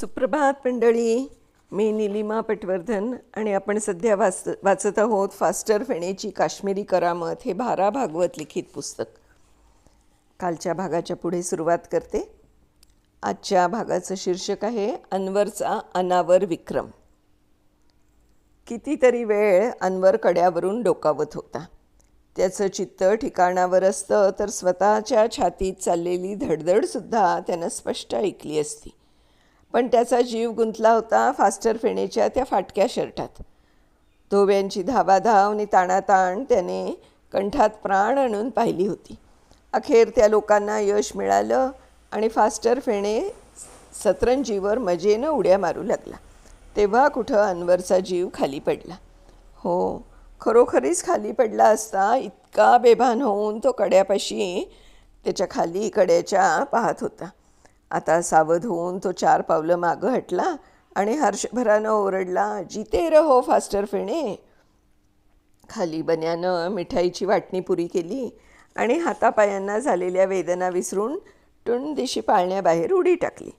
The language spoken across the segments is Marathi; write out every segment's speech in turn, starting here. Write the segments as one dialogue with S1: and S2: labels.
S1: सुप्रभात मंडळी. मी निलिमा पटवर्धन आणि आपण सध्या वाच वाचत आहोत फास्टर फेणेची काश्मीरी करामत हे भारा भागवत लिखित पुस्तक. कालच्या भागाच्या पुढे सुरुवात करते. आजच्या भागाचं शीर्षक आहे अनवरचा अनावर विक्रम. कितीतरी वेळ अनवर कड्यावरून डोकावत होता. त्याचं चित्त ठिकाणावर असतं तर स्वतःच्या छातीत चाललेली धडधडसुद्धा त्यानं स्पष्ट ऐकली असती. पण त्याचा जीव गुंतला होता फास्टर फेणेच्या त्या फाटक्या शर्टात. धोव्यांची धावाधाव आणि ताणाताण त्याने कंठात प्राण आणून पाहिली होती. अखेर त्या लोकांना यश मिळालं आणि फास्टर फेणे सतरंजीवर मजेनं उड्या मारू लागला. तेव्हा कुठं अनवरचा जीव खाली पडला. हो खरोखरीच खाली पडला असता इतका बेभान होऊन तो कड्यापाशी त्याच्याखाली कड्याच्या पाहत होता. आता सावध होऊन तो चार पावलं मागं हटला आणि हर्षभरानं ओरडला जिते रहो फास्टर फेणे. खाली बन्यानं मिठाईची वाटणी पुरी केली आणि हातापायांना झालेल्या वेदना विसरून टुण दिशी पाळण्याबाहेर उडी टाकली.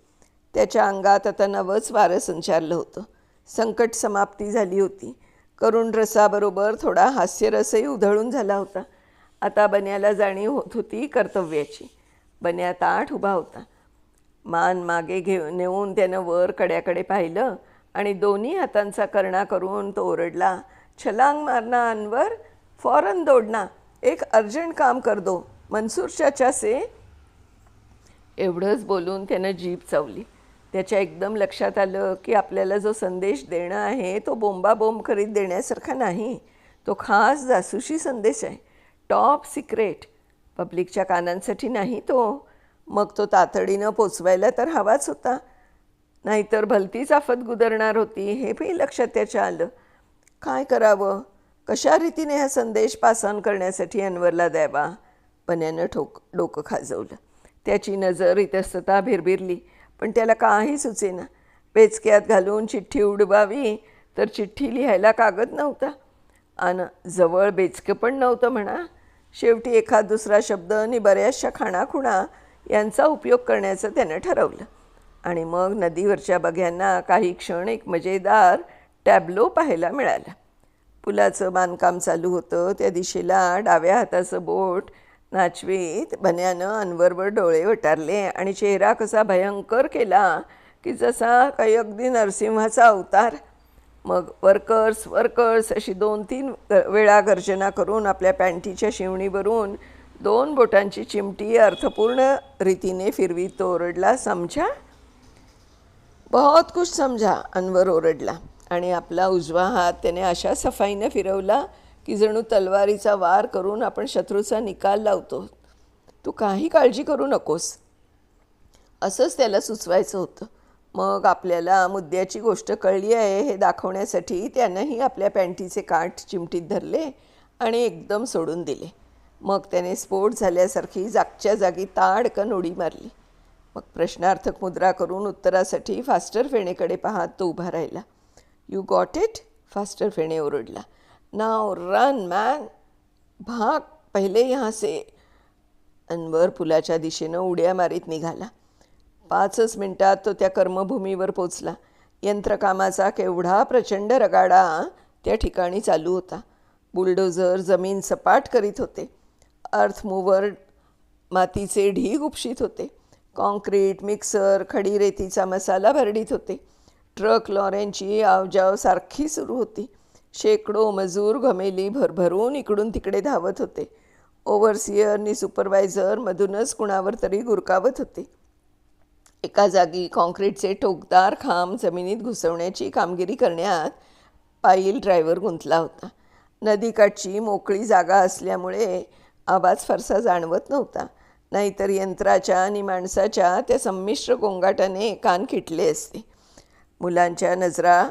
S1: त्याच्या अंगात आता नवंच वारं संचारलं होतं. संकट समाप्ती झाली होती. करुण रसाबरोबर थोडा हास्यरसही उधळून झाला होता. आता बन्याला जाणीव होत होती कर्तव्याची. बन्या ताठ उभा होता. मान मागे घेऊन नेऊन त्यानं वर कड्याकडे पाहिलं आणि दोन्ही हातांचा कर्णा करून तो ओरडला छलांग मारणांवर अनवर फॉरन दोडना एक अर्जंट काम कर दो मनसूर चाचा से. एवढंच बोलून त्यानं जीप चावली. त्याच्या एकदम लक्षात आलं की आपल्याला जो संदेश देणं आहे तो बोंबाबोंब करीत देण्यासारखा नाही. तो खास जासूशी संदेश आहे. Top secret. पब्लिकच्या कानांसाठी नाही तो. मग तो तातडीनं पोचवायला तर हवाच होता. नाहीतर भलतीच आफत गुदरणार होती हे बी लक्षात त्याच्या आलं. काय करावं? कशा रीतीने हा संदेश पासान करण्यासाठी अनवरला द्यावा? पण्यानं ठोक डोकं खाजवलं. त्याची नजर इतस्तता भिरभिरली पण त्याला काही सुचेना पेचक्यात घालून चिठ्ठी उडवावी तर चिठ्ठी लिहायला कागद नव्हता. आणि जवळ बेचकं पण नव्हतं म्हणा. शेवटी एखाद दुसरा शब्द आणि बऱ्याचशा खाणाखुणा यांचा उपयोग करण्याचं त्यानं ठरवलं. आणि मग नदीवरच्या बघ्यांना काही क्षण एक मजेदार टॅब्लो पाहायला मिळाला. पुलाचं बांधकाम चालू होतं त्या दिशेला डाव्या हाताचं बोट नाचवीत बन्यानं अनवरवर डोळे वटारले आणि चेहरा कसा भयंकर केला की जसा काही अगदी नरसिंहाचा अवतार. मग वर्कर्स वर्कर्स अशी दोन तीन वेळा गर्जना करून आपल्या पॅन्टीच्या शिवणीवरून दोन बोटांची चिमटी अर्थपूर्ण रीतीने फिरवी तो ओरडला समजा बहुत कुछ समजा अनवर ओरडला. आणि आपला उजवा हात त्याने अशा सफाईनं फिरवला की जणू तलवारीचा वार करून आपण शत्रूचा निकाल लावतो. तू काही काळजी करू नकोस. असंच त्याला सुचवायचं होतं. मग आपल्याला मुद्द्याची गोष्ट कळली आहे हे दाखवण्यासाठी त्यानंही आपल्या पॅन्टीचे काठ चिमटीत धरले आणि एकदम सोडून दिले. मग त्याने स्फोट झाल्यासारखी जागच्या जागी ताडकन उडी मारली. मग प्रश्नार्थक मुद्रा करून उत्तरासाठी फास्टर फेणेकडे पाहत तो उभा राहिला. You got it faster Phene ओरडला. नाव रन मॅन भाग. पहिले यहाँ से अनवर पुलाच्या दिशेनं उड्या मारीत निघाला. पाचच मिनिटात तो त्या कर्मभूमीवर पोचला. यंत्रकामाचा केवढा प्रचंड रगाडा त्या ठिकाणी चालू होता. बुलडोझर जमीन सपाट करीत होते. अर्थ मूवर मातीचे ढीग उपशीत होते. कॉन्क्रीट मिक्सर खडी रेतीचा मसाला भरडीत होते. ट्रक लॉऱ्यांची आवजाव सारखी सुरू होती. शेकडो मजूर घमेली भरभरून इकडून तिकडे धावत होते. ओव्हरसिअरनी सुपरवायझर मधूनच कुणावर तरी गुरकावत होते. एका जागी कॉन्क्रीटचे टोकदार खांब जमिनीत घुसवण्याची कामगिरी करण्यात पाईल ड्रायव्हर गुंतला होता. नदीकाठची मोकळी जागा असल्यामुळे आवाज फारसा जाणवत नव्हता. नाहीतर यंत्राच्या आणि माणसाच्या त्या संमिश्र गोंगाटाने कान खिटले असते. मुलांच्या नजरा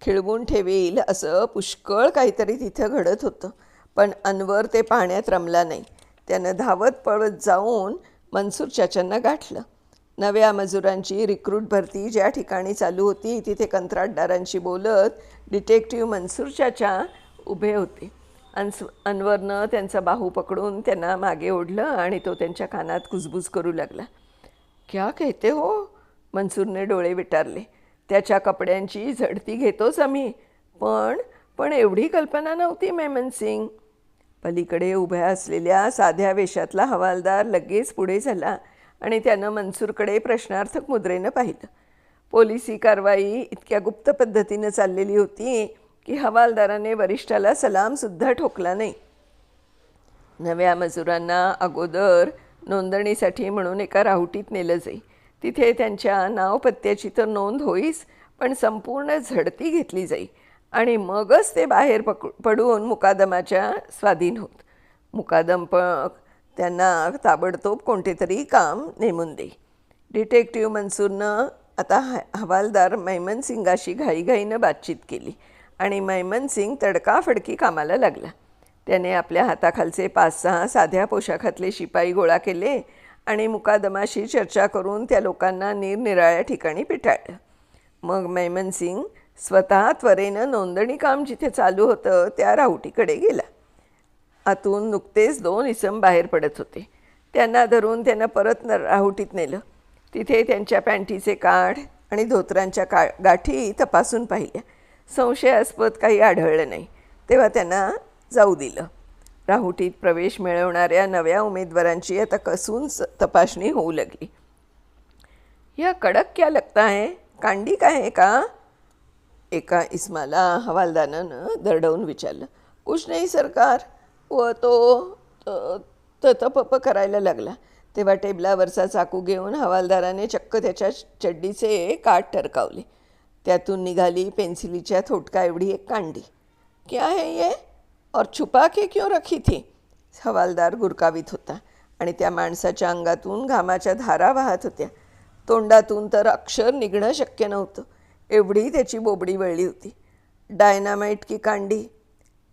S1: खिळवून ठेवील असं पुष्कळ काहीतरी तिथं घडत होतं. पण अनवर ते पाहण्यात रमला नाही. त्यानं धावत पळत जाऊन मनसूर चाचांना गाठलं. नव्या मजुरांची रिक्रूट भरती ज्या ठिकाणी चालू होती तिथे कंत्राटदारांशी बोलत डिटेक्टिव्ह मनसूर चाचा उभे होते. अन्स अनवरनं त्यांचा बाहू पकडून त्यांना मागे ओढलं आणि तो त्यांच्या कानात कुजबूज करू लागला. क्या कहते हो? मनसूरने डोळे विटारले. त्याच्या कपड्यांची झडती घेतोच आम्ही. पण पण एवढी कल्पना नव्हती मेमन सिंग. पलीकडे उभ्या असलेल्या साध्या वेशातला हवालदार लगेच पुढे झाला आणि त्यानं मनसूरकडे प्रश्नार्थक मुद्रेनं पाहिलं. पोलिसी कारवाई इतक्या गुप्त पद्धतीनं चाललेली होती की हवालदाराने वरिष्ठाला सलामसुद्धा ठोकला नाही. नव्या मजुरांना अगोदर नोंदणीसाठी म्हणून एका राहुटीत नेलं जाई. तिथे त्यांच्या नाव पत्त्याची तर नोंद होईच पण संपूर्ण झडती घेतली जाई आणि मगच ते बाहेर पक पडून मुकादमाच्या स्वाधीन होत. मुकादम प त्यांना ताबडतोब कोणते तरी काम नेमून देई. डिटेक्टिव्ह मन्सूरनं आता ह हवालदार मैमन सिंगाशी घाईघाईनं बातचीत केली. आणि मैमन सिंग तडकाफडकी कामाला लागला. त्याने आपल्या हाताखालचे पाच सहा साध्या पोशाखातले शिपाई गोळा केले आणि मुकादमाशी चर्चा करून त्या लोकांना निरनिराळ्या ठिकाणी पिटाळलं मग मैमन सिंग स्वतः त्वरेनं नोंदणी काम जिथे चालू होतं त्या राहुटीकडे गेला. आतून नुकतेच दोन इसम बाहेर पडत होते. त्यांना धरून त्यानं परत न राहुटीत नेलं. तिथे त्यांच्या पॅन्टीचे काढ आणि धोतरांच्या का गाठी तपासून पाहिल्या. संशयास्पद काही आढळलं नाही. तेव्हा त्यांना जाऊ दिलं. राहुटीत प्रवेश मिळवणाऱ्या नव्या उमेदवारांची आता कसून तपासणी होऊ लागली. या कडक क्या लगता है? कांडी काय आहे का? एका इस्माला हवालदारानं दरडवून विचारलं. कुछ नाही सरकार व तो ततपप करायला लागला. तेव्हा टेबलावरचा चाकू घेऊन हवालदाराने चक्क त्याच्या चड्डीचे काठ टरकावले. त्यातून निघाली पेन्सिलीच्या थोटका एवढी एक कांडी. क्या है ये? और छुपा के क्यों रखी थी? हवालदार गुरकावीत होता आणि त्या माणसाच्या अंगातून घामाच्या धारा वाहत होत्या. तोंडातून तर अक्षर निघणं शक्य नव्हतं. एवढी त्याची बोबडी वळली होती. डायनामाईट की कांडी.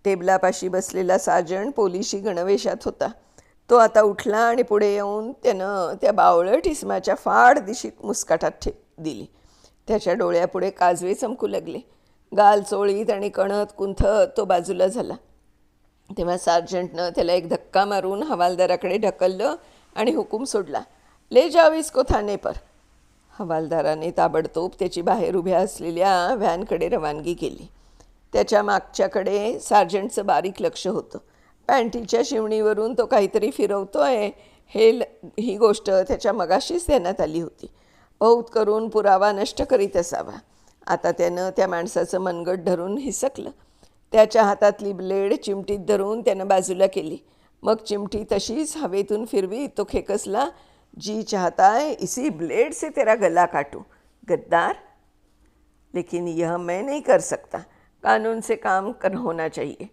S1: टेबलापाशी बसलेला साजण पोलिशी गणवेशात होता. तो आता उठला आणि पुढे येऊन त्यानं त्या बावळट इस्माच्या फाड दिशीत मुस्काटात ठे दिली. त्याच्या डोळ्यापुढे काजवे चमकू लागले. गाल चोळीत आणि कणत कुंथत तो बाजूला झाला. तेव्हा सार्जंटनं त्याला एक धक्का मारून हवालदाराकडे ढकललं आणि हुकूम सोडला. ले जाव इसको थाने पर. हवालदाराने ताबडतोब त्याची बाहेर उभ्या असलेल्या व्हॅनकडे रवानगी केली. त्याच्या मागच्याकडे सार्जंटचं बारीक लक्ष होतं. पॅन्टीच्या शिवणीवरून तो काहीतरी फिरवतो आहे हे ल ही गोष्ट त्याच्या मगाशीच देण्यात आली होती. बहुत करून पुरावा नष्ट करीत असावा. आता त्यानं त्या माणसाचं मनगट धरून हिसकलं. त्याच्या हातातली ब्लेड चिमटीत धरून त्यानं बाजूला केली. मग चिमटी तशीच हवेतून फिरवी तो खेकसला जी चाहता है इसी ब्लेड से तेरा गला काटूं. गद्दार लेकिन यह मैं नहीं कर सकता. कानून से काम कर होना चाहिए.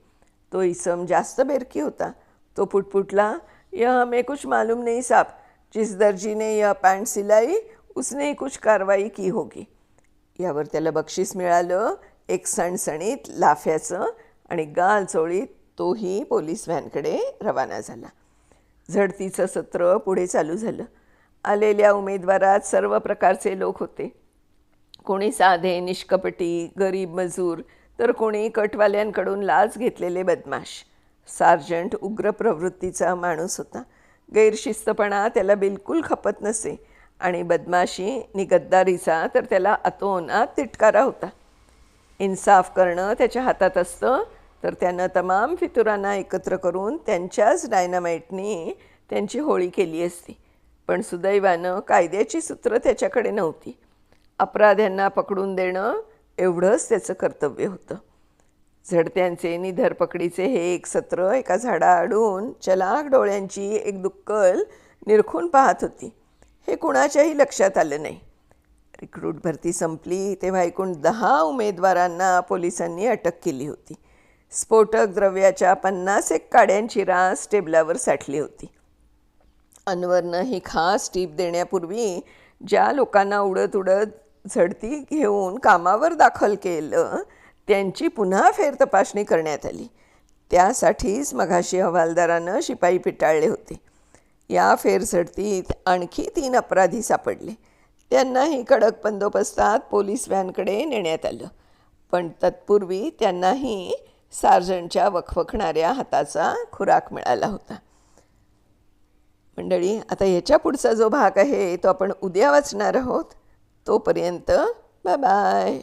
S1: तो इसम जास्त बेरकी होता. तो पुटपुटला यह हमें कुछ मालूम नहीं साहब. जिस दर्जी ने यह पैंट सिलाई उसने कुछ कारवाई की होगी. यावर त्याला बक्षीस मिळालं एक सणसणीत लाफ्याचं आणि गाल चोळीत तोही पोलीस व्हॅनकडे रवाना झाला. झडतीचं सत्र पुढे चालू झालं. आलेल्या उमेदवारात सर्व प्रकारचे लोक होते. कोणी साधे निष्कपटी गरीब मजूर तर कोणी कटवाल्यांकडून लाच घेतलेले बदमाश. सार्जंट उग्र प्रवृत्तीचा माणूस होता. गैरशिस्तपणा त्याला बिलकुल खपत नसे. आणि बदमाशी नि गद्दारीचा तर त्याला अतोनात तिटकारा होता. इन्साफ करणं त्याच्या हातात असतं तर त्यानं तमाम फितुरांना एकत्र करून त्यांच्याच डायनामाईटनी त्यांची होळी केली असती. पण सुदैवानं कायद्याची सूत्र त्याच्याकडे नव्हती. अपराध्यांना पकडून देणं एवढंच त्याचं कर्तव्य होतं. झडत्यांचे निधरपकडीचे हे एक सत्र एका झाडाआडून चलाक डोळ्यांची एक दुक्कल निरखून पाहत होती. हे कुणाच्याही लक्षात आलं नाही. रिक्रूट भरती संपली तेव्हा एकूण दहा उमेदवारांना पोलिसांनी अटक केली होती. स्फोटक द्रव्याच्या पन्नास एक काड्यांची रास टेबलावर साठली होती. अनवरनं ही खास टीप देण्यापूर्वी ज्या लोकांना उडत उडत झडती घेऊन कामावर दाखल केलं त्यांची पुन्हा फेरतपासणी करण्यात आली. त्यासाठीच मघाशी हवालदारानं शिपाई पिटाळले होते. या फेरझडतीत आणखी तीन अपराधी सापडले. त्यांनाही कडक बंदोबस्तात पोलीस व्हॅनकडे नेण्यात आलं. पण तत्पूर्वी त्यांनाही सार्जंटच्या वखवखणाऱ्या हाताचा खुराक मिळाला होता. मंडळी आता ह्याच्या पुढचा जो भाग आहे तो आपण उद्या वाचणार आहोत. तोपर्यंत बाय बाय